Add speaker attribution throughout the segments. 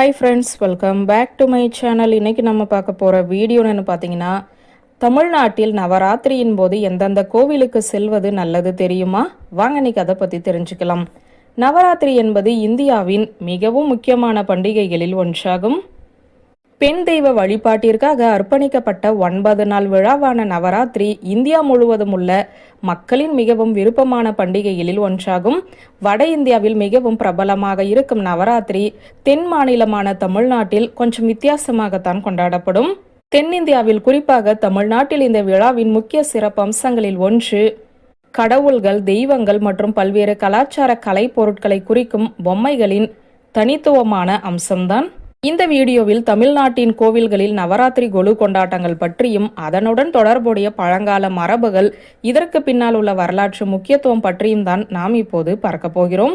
Speaker 1: Hi friends welcome back to my channel இன்னைக்கு நம்ம பார்க்க போகிற வீடியோன்னு பார்த்தீங்கன்னா தமிழ்நாட்டில் நவராத்திரியின் போது எந்தெந்த கோவிலுக்கு செல்வது நல்லது தெரியுமா? வாங்க இன்னைக்கு அதை பற்றி தெரிஞ்சுக்கலாம். நவராத்திரி என்பது இந்தியாவின் மிகவும் முக்கியமான பண்டிகைகளில் ஒன்றாகும். பெண் தெய்வ வழிபாட்டிற்காக அர்ப்பணிக்கப்பட்ட ஒன்பது நாள் விழாவான நவராத்திரி இந்தியா முழுவதும் உள்ள மக்களின் மிகவும் விருப்பமான பண்டிகைகளில் ஒன்றாகும். வட இந்தியாவில் மிகவும் பிரபலமாக இருக்கும் நவராத்திரி தென் மாநிலமான தமிழ்நாட்டில் கொஞ்சம் வித்தியாசமாகத்தான் கொண்டாடப்படும். தென்னிந்தியாவில் குறிப்பாக தமிழ்நாட்டில் இந்த விழாவின் முக்கிய சிறப்பு அம்சங்களில் ஒன்று கடவுள்கள் தெய்வங்கள் மற்றும் பல்வேறு கலாச்சார கலை பொருட்களை குறிக்கும் பொம்மைகளின் தனித்துவமான அம்சம்தான். இந்த வீடியோவில் தமிழ்நாட்டின் கோவில்களில் நவராத்திரி கொலு கொண்டாட்டங்கள் பற்றியும் அதனுடன் தொடர்புடைய பழங்கால மரபுகள் இதற்கு பின்னால் உள்ள வரலாற்று முக்கியத்துவம் பற்றியும் தான் நாம் இப்போது பார்க்க போகிறோம்.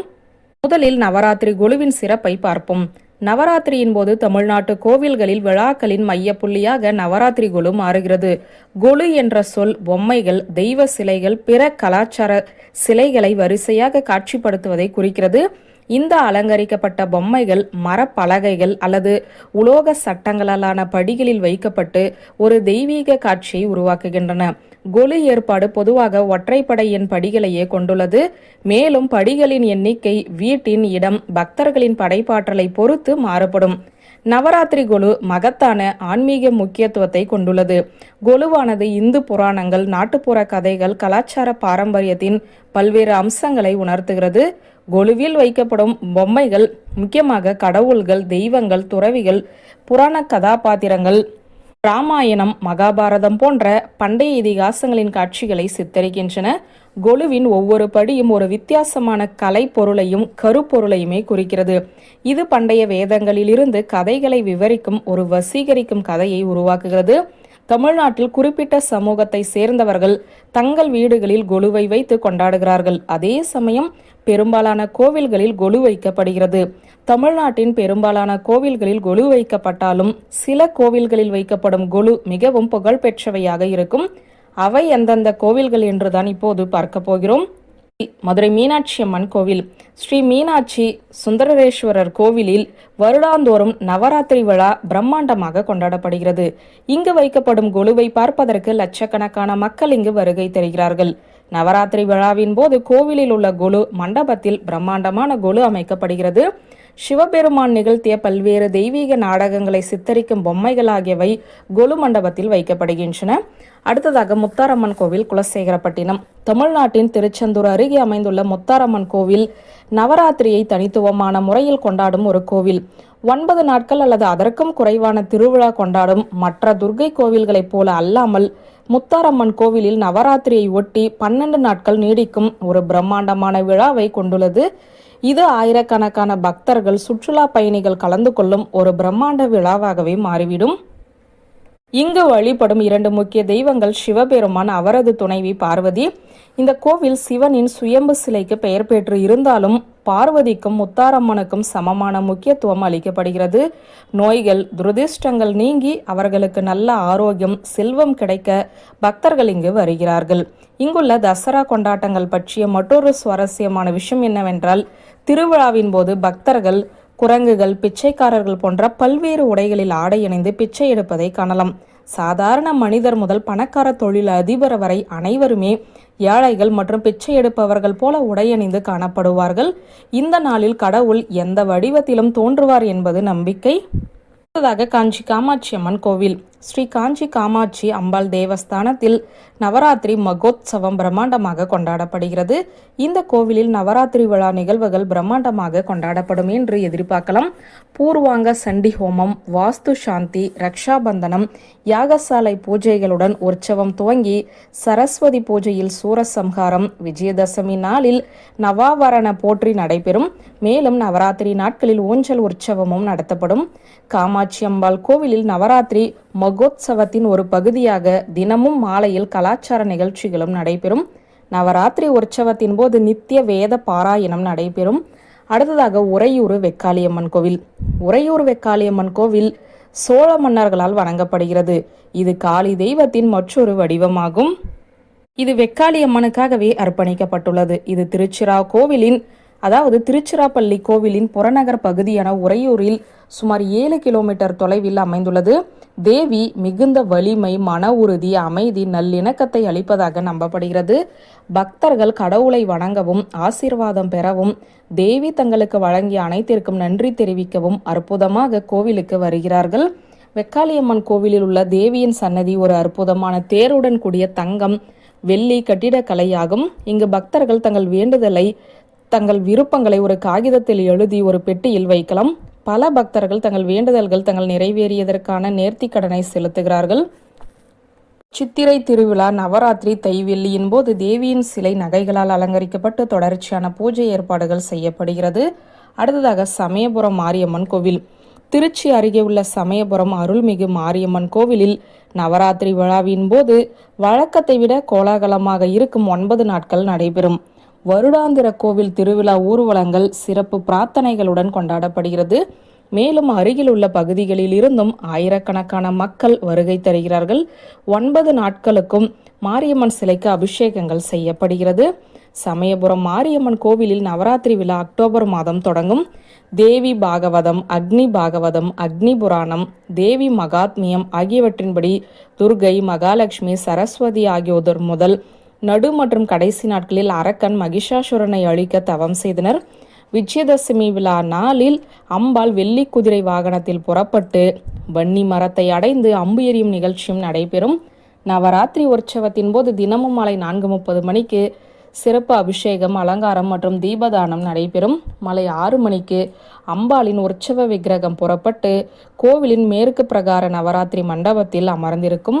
Speaker 1: முதலில் நவராத்திரி கொலுவின் சிறப்பை பார்ப்போம். நவராத்திரியின் போது தமிழ்நாட்டு கோவில்களில் விழாக்களின் மைய புள்ளியாக நவராத்திரி கொலு மாறுகிறது. கொலு என்ற சொல் பொம்மைகள் தெய்வ சிலைகள் பிற கலாச்சார சிலைகளை வரிசையாக காட்சிப்படுத்துவதை குறிக்கிறது. இந்த அலங்கரிக்கப்பட்ட பொம்மைகள் மரப்பலகைகள் அல்லது உலோக சட்டங்களாலான படிகளில் வைக்கப்பட்டு ஒரு தெய்வீக காட்சியை உருவாக்குகின்றன. கொலு ஏற்பாடு பொதுவாக ஒற்றைப்படையின் படிகளையே கொண்டுள்ளது. மேலும் படிகளின் எண்ணிக்கை வீட்டின் இடம் பக்தர்களின் படைப்பாற்றலை பொறுத்து மாறுபடும். நவராத்திரி கொலு மகத்தான ஆன்மீக முக்கியத்துவத்தை கொண்டுள்ளது. கொலுவானது இந்து புராணங்கள் நாட்டுப்புற கதைகள் கலாச்சார பாரம்பரியத்தின் பல்வேறு அம்சங்களை உணர்த்துகிறது. கொலுவில் வைக்கப்படும் பொம்மைகள் முக்கியமாக கடவுள்கள் தெய்வங்கள் துறவிகள் புராண கதாபாத்திரங்கள் ராமாயணம் மகாபாரதம் போன்ற பண்டைய இதிகாசங்களின் காட்சிகளை சித்தரிக்கின்றன. கொலுவின் ஒவ்வொரு படியும் ஒரு வித்தியாசமான கலை பொருளையும் கருப்பொருளையுமே குறிக்கிறது. இது பண்டைய வேதங்களிலிருந்து கதைகளை விவரிக்கும் ஒரு வசீகரிக்கும் கதையை உருவாக்குகிறது. தமிழ்நாட்டில் குறிப்பிட்ட சமூகத்தை சேர்ந்தவர்கள் தங்கள் வீடுகளில் கொலுவை வைத்து கொண்டாடுகிறார்கள். அதே சமயம் பெரும்பாலான கோவில்களில் கொலு வைக்கப்படுகிறது. தமிழ்நாட்டின் பெரும்பாலான கோவில்களில் கொலு வைக்கப்பட்டாலும் சில கோவில்களில் வைக்கப்படும் கொலு மிகவும் புகழ்பெற்றவையாக இருக்கும். அவை எந்தெந்த கோவில்கள் என்றுதான் இப்போது பார்க்க போகிறோம். மதுரை மீனாட்சி அம்மன் கோவில். ஸ்ரீ மீனாட்சி சுந்தரேஸ்வரர் கோவிலில் வருடாந்தோறும் நவராத்திரி விழா பிரம்மாண்டமாக கொண்டாடப்படுகிறது. இங்கு வைக்கப்படும் கொலுவை பார்ப்பதற்கு லட்சக்கணக்கான மக்கள் இங்கு வருகை தருகிறார்கள். நவராத்திரி விழாவின் போது கோவிலில் உள்ள கொலு மண்டபத்தில் பிரம்மாண்டமான கொலு அமைக்கப்படுகிறது. சிவபெருமான் நிகழ்த்திய பல்வேறு தெய்வீக நாடகங்களை சித்தரிக்கும் பொம்மைகள் ஆகியவை கொலு மண்டபத்தில் வைக்கப்படுகின்றன. அடுத்ததாக முத்தாரம்மன் கோவில் குலசேகரப்பட்டினம். தமிழ்நாட்டின் திருச்செந்தூர் அருகே அமைந்துள்ள முத்தாரம்மன் கோவில் நவராத்திரியை தனித்துவமான முறையில் கொண்டாடும் ஒரு கோவில். ஒன்பது நாட்கள் அல்லது அதற்கும் குறைவான திருவிழா கொண்டாடும் மற்ற துர்கை கோவில்களைப் போல அல்லாமல் முத்தாரம்மன் கோவிலில் நவராத்திரியை ஒட்டி பன்னெண்டு நாட்கள் நீடிக்கும் ஒரு பிரம்மாண்டமான விழாவை கொண்டுள்ளது. இது ஆயிரக்கணக்கான பக்தர்கள் சுற்றுலா பயணிகள் கலந்து கொள்ளும் ஒரு பிரம்மாண்ட விழாவாகவே மாறிவிடும். இங்கு வழிபடும் இரண்டு முக்கிய தெய்வங்கள் சிவபெருமான் அவரது துணைவி பார்வதி. இந்த கோவில் சிவனின் சுயம்பு சிலைக்கு பெயர் பெற்று இருந்தாலும் பார்வதிக்கும் முத்தாரம்மனுக்கும் சமமான முக்கியத்துவம் அளிக்கப்படுகிறது. நோய்கள் துரதிர்ஷ்டங்கள் நீங்கி அவர்களுக்கு நல்ல ஆரோக்கியம் செல்வம் கிடைக்க பக்தர்கள் இங்கு வருகிறார்கள். இங்குள்ள தசரா கொண்டாட்டங்கள் பற்றிய மற்றொரு சுவாரஸ்யமான விஷயம் என்னவென்றால் திருவிழாவின் போது பக்தர்கள் குரங்குகள் பிச்சைக்காரர்கள் போன்ற பல்வேறு உடைகளில் ஆடை இணைந்து பிச்சை எடுப்பதை காணலாம். சாதாரண மனிதர் முதல் பணக்கார தொழில் அதிபர் வரை அனைவருமே ஏழைகள் மற்றும் பிச்சை எடுப்பவர்கள் போல உடையணிந்து காணப்படுவார்கள். இந்த நாளில் கடவுள் எந்த வடிவத்திலும் தோன்றுவார் என்பது நம்பிக்கை. அடுத்ததாக காஞ்சி காமாட்சி அம்மன் கோவில். ஸ்ரீ காஞ்சி காமாட்சி அம்பாள் தேவஸ்தானத்தில் நவராத்திரி மகோத்சவம் பிரம்மாண்டமாக கொண்டாடப்படுகிறது. இந்த கோவிலில் நவராத்திரி விழா நிகழ்வுகள் பிரம்மாண்டமாக கொண்டாடப்படும் என்று எதிர்பார்க்கலாம். பூர்வாங்க சண்டி ஹோமம் வாஸ்து சாந்தி ரக்ஷாபந்தனம் யாகசாலை பூஜைகளுடன் உற்சவம் துவங்கி சரஸ்வதி பூஜையில் சூரசம்ஹாரம் விஜயதசமி நாளில் நவாவரண போற்றி நடைபெறும். மேலும் நவராத்திரி நாட்களில் ஊஞ்சல் உற்சவமும் நடத்தப்படும். காமாட்சி அம்பாள் கோவிலில் நவராத்திரி மகோத்சவத்தின் ஒரு பகுதியாக தினமும் மாலையில் கலாச்சார நிகழ்ச்சிகளும் நடைபெறும். நவராத்திரி உற்சவத்தின் போது நித்திய வேத பாராயணம் நடைபெறும். அடுத்ததாக உறையூர் வெக்காளியம்மன் கோவில். உறையூர் வெக்காளியம்மன் கோவில் சோழ மன்னர்களால் வணங்கப்படுகிறது. இது காளி தெய்வத்தின் மற்றொரு வடிவமாகும். இது வெக்காளியம்மனுக்காகவே அர்ப்பணிக்கப்பட்டுள்ளது. இது திருச்சிரா கோவிலின் அதாவது திருச்சிராப்பள்ளி கோவிலின் புறநகர் பகுதியான உறையூரில் சுமார் ஏழு கிலோமீட்டர் தொலைவில் அமைந்துள்ளது. தேவி மிகுந்த வலிமை மன உறுதி அமைதி நல்லிணக்கத்தை அளிப்பதாக நம்பப்படுகிறது. பக்தர்கள் கடவுளை வணங்கவும் ஆசீர்வாதம் பெறவும் தேவி தங்களுக்கு வழங்கிய அனைத்திற்கும் நன்றி தெரிவிக்கவும் அற்புதமாக கோவிலுக்கு வருகிறார்கள். வெக்காளியம்மன் கோவிலில் உள்ள தேவியின் சன்னதி ஒரு அற்புதமான தேருடன் கூடிய தங்கம் வெள்ளி கட்டிடக்கலையாகும். இங்கு பக்தர்கள் தங்கள் வேண்டுதலை தங்கள் விருப்பங்களை ஒரு காகிதத்தில் எழுதி ஒரு பெட்டியில் வைக்கலாம். பல பக்தர்கள் தங்கள் வேண்டுதல்கள் தங்கள் நிறைவேறியதற்கான நேர்த்தி கடனை செலுத்துகிறார்கள். சித்திரை திருவிழா நவராத்திரி தைவெல்லியின் போது தேவியின் சிலை நகைகளால் அலங்கரிக்கப்பட்டு தொடர்ச்சியான பூஜை ஏற்பாடுகள் செய்யப்படுகிறது. அடுத்ததாக சமயபுரம் மாரியம்மன் கோவில். திருச்சி அருகே உள்ள சமயபுரம் அருள்மிகு மாரியம்மன் கோவிலில் நவராத்திரி விழாவின் போது வழக்கத்தை விட கோலாகலமாக இருக்கும் ஒன்பது நாட்கள் நடைபெறும். வருடாந்திர கோவில் திருவிழா ஊர்வலங்கள் சிறப்பு பிரார்த்தனைகளுடன் கொண்டாடப்படுகிறது. மேலும் அருகில் உள்ள பகுதிகளில் இருந்தும் ஆயிரக்கணக்கான மக்கள் வருகை தருகிறார்கள். ஒன்பது நாட்களுக்கும் மாரியம்மன் சிலைக்கு அபிஷேகங்கள் செய்யப்படுகிறது. சமயபுரம் மாரியம்மன் கோவிலில் நவராத்திரி விழா அக்டோபர் மாதம் தொடங்கும். தேவி பாகவதம் அக்னி பாகவதம் அக்னி புராணம் தேவி மகாத்மியம் ஆகியவற்றின்படி துர்கை மகாலட்சுமி சரஸ்வதி ஆகியோர் முதல் நடு மற்றும் கடைசி நாட்களில் அரக்கன் மகிஷாசுரனை அழிக்க தவம் செய்தனர். விஜயதசமி விழா நாளில் அம்பாள் வெள்ளி குதிரை வாகனத்தில் புறப்பட்டு வன்னி மரத்தை அடைந்து அம்பு எறியும் நிகழ்ச்சியும் நடைபெறும். நவராத்திரி உற்சவத்தின் போது தினமும் மாலை நான்கு முப்பது மணிக்கு சிறப்பு அபிஷேகம் அலங்காரம் மற்றும் தீபதானம் நடைபெறும். மாலை ஆறு மணிக்கு அம்பாளின் உற்சவ விக்கிரகம் புறப்பட்டு கோவிலின் மேற்கு பிரகார நவராத்திரி மண்டபத்தில் அமர்ந்திருக்கும்.